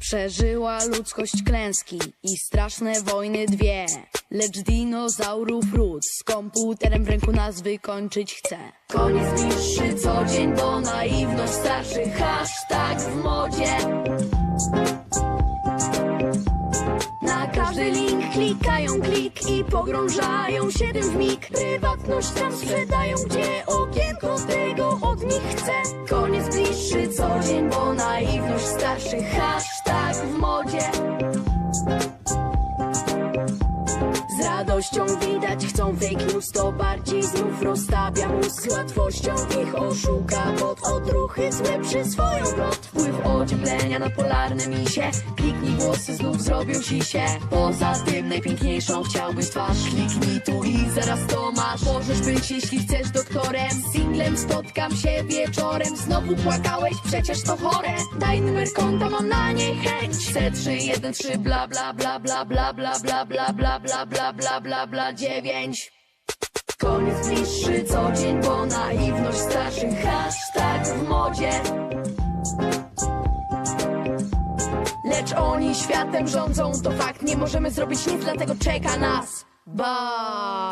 Przeżyła ludzkość klęski i straszne wojny dwie. Lecz dinozaurów ród z komputerem w ręku nas wykończyć chce. Koniec bliższy co dzień, bo naiwność starszy hashtag w modzie. Na każdy link klikają klik i pogrążają się tym w mig. Prywatność tam sprzedają, gdzie okienko tego od nich chce. Koniec bliższy co dzień, bo naiwność starszy hashtag w modzie. Z radością widać, chcą fake news, to bardziej znów rozstawia mózg. Z łatwością ich oszuka, pod odruchy złe przyswoją plot. Wpływ ocieplenia na polarne misie, kliknij włosy, znów zrobią ci się. Poza tym najpiękniejszą chciałbyś twarz, kliknij tu i zaraz to masz. Możesz być, jeśli chcesz, doktorem, singlem spotkam się wieczorem. Znowu płakałeś, przecież to chore. Daj numer konta, mam na nie chęć. C313 bla bla bla bla bla bla bla bla bla bla bla bla bla bla 9 Koniec bliższy co dzień, bo naiwność starszy hashtag w modzie. Lecz oni światem rządzą, to fakt, nie możemy zrobić nic, dlatego czeka nas. Ba.